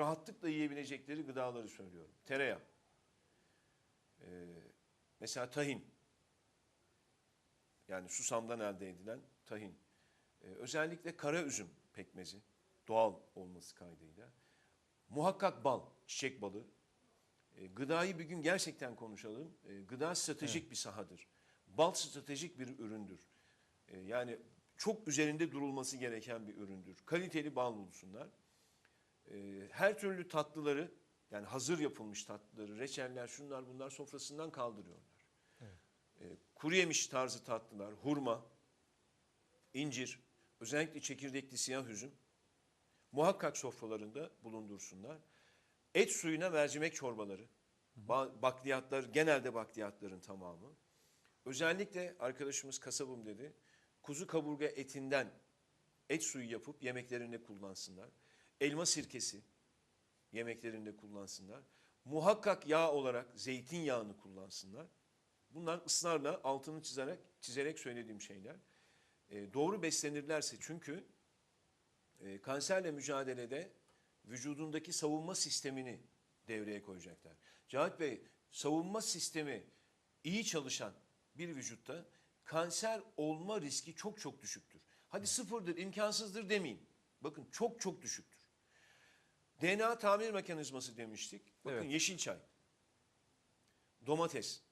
rahatlıkla yiyebilecekleri gıdaları söylüyorum. Tereyağı. Ee, mesela tahin. Yani susamdan elde edilen tahin. Ee, özellikle kara üzüm pekmezi. Doğal olması kaydıyla. Muhakkak bal, çiçek balı. Ee, gıdayı bir gün gerçekten konuşalım. Ee, gıda stratejik bir sahadır. Bal stratejik bir üründür. Ee, yani çok üzerinde durulması gereken bir üründür. Kaliteli bal bulsunlar. Ee, her türlü tatlıları yani hazır yapılmış tatlıları, reçeller, şunlar bunlar sofrasından kaldırıyorlar. Ee, kuru yemiş tarzı tatlılar, hurma, incir, özellikle çekirdekli siyah üzüm muhakkak sofralarında bulundursunlar. Et suyuna mercimek çorbaları, ba- bakliyatlar, genelde bakliyatların tamamı. Özellikle arkadaşımız kasabım dedi, kuzu kaburga etinden et suyu yapıp yemeklerinde kullansınlar. Elma sirkesi yemeklerinde kullansınlar. Muhakkak yağ olarak zeytinyağını kullansınlar. Bunlar ısrarla altını çizerek, çizerek söylediğim şeyler. E, doğru beslenirlerse çünkü e, kanserle mücadelede vücudundaki savunma sistemini devreye koyacaklar. Cahit Bey, savunma sistemi iyi çalışan bir vücutta kanser olma riski çok çok düşüktür. Hadi sıfırdır, imkansızdır demeyin. Bakın çok çok düşüktür. DNA tamir mekanizması demiştik. Bakın Evet. yeşil çay, domates,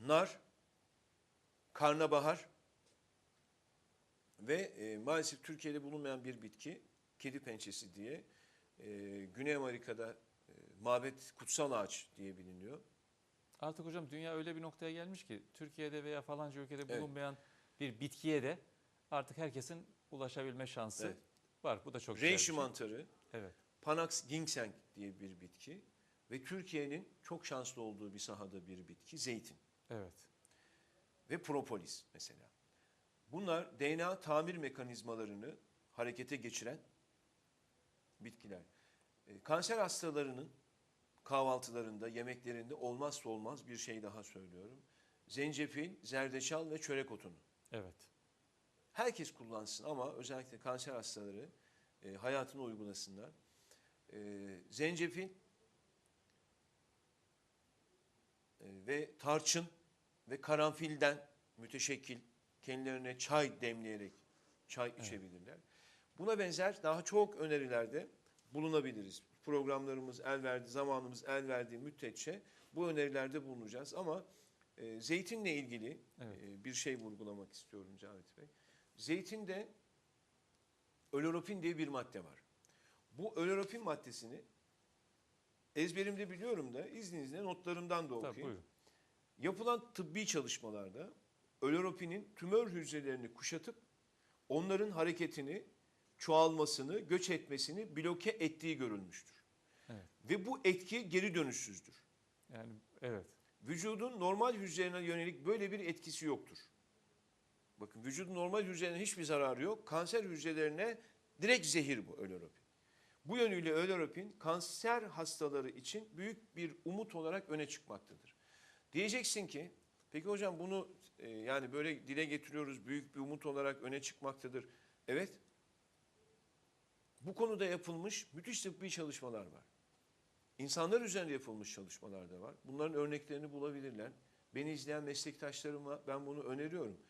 nar, karnabahar ve e, maalesef Türkiye'de bulunmayan bir bitki, kedi pençesi diye e, Güney Amerika'da e, mabet kutsal ağaç diye biliniyor. Artık hocam dünya öyle bir noktaya gelmiş ki Türkiye'de veya falanca ülkede Evet. bulunmayan bir bitkiye de artık herkesin ulaşabilme şansı Evet. Var. Bu da çok güzel Reishi şey. mantarı, Evet. Panax ginseng diye bir bitki ve Türkiye'nin çok şanslı olduğu bir sahada bir bitki zeytin Evet. ve propolis mesela. Bunlar DNA tamir mekanizmalarını harekete geçiren bitkiler. E, kanser hastalarının kahvaltılarında, yemeklerinde olmazsa olmaz bir şey daha söylüyorum. Zencefil, zerdeçal ve çörek otunu. Evet. Herkes kullansın ama özellikle kanser hastaları e, hayatına uygulasınlar. E, zencefil e, ve tarçın ve karanfilden müteşekkil kendilerine çay demleyerek çay içebilirler. Buna benzer daha çok önerilerde bulunabiliriz. Programlarımız el verdi, zamanımız el verdiği müddetçe bu önerilerde bulunacağız. Ama e, zeytinle ilgili Evet. e, bir şey vurgulamak istiyorum Cavit Bey. Zeytinde öleropin diye bir madde var. Bu öleropin maddesini ezberimde biliyorum da izninizle notlarımdan da Tabii okuyayım. buyurun. Yapılan tıbbi çalışmalarda öleropinin tümör hücrelerini kuşatıp onların hareketini, çoğalmasını, göç etmesini bloke ettiği görülmüştür. Evet. Ve bu etki geri dönüşsüzdür. Yani evet. Vücudun normal hücrelerine yönelik böyle bir etkisi yoktur. Bakın vücudun normal hücrelerine hiçbir zararı yok. Kanser hücrelerine direkt zehir bu öleropin. Bu yönüyle öleropin kanser hastaları için büyük bir umut olarak öne çıkmaktadır. Diyeceksin ki peki hocam bunu e, yani böyle dile getiriyoruz büyük bir umut olarak öne çıkmaktadır. Evet. Bu konuda yapılmış müthiş tıbbi çalışmalar var. İnsanlar üzerinde yapılmış çalışmalar da var. Bunların örneklerini bulabilirler. Beni izleyen meslektaşlarıma ben bunu öneriyorum.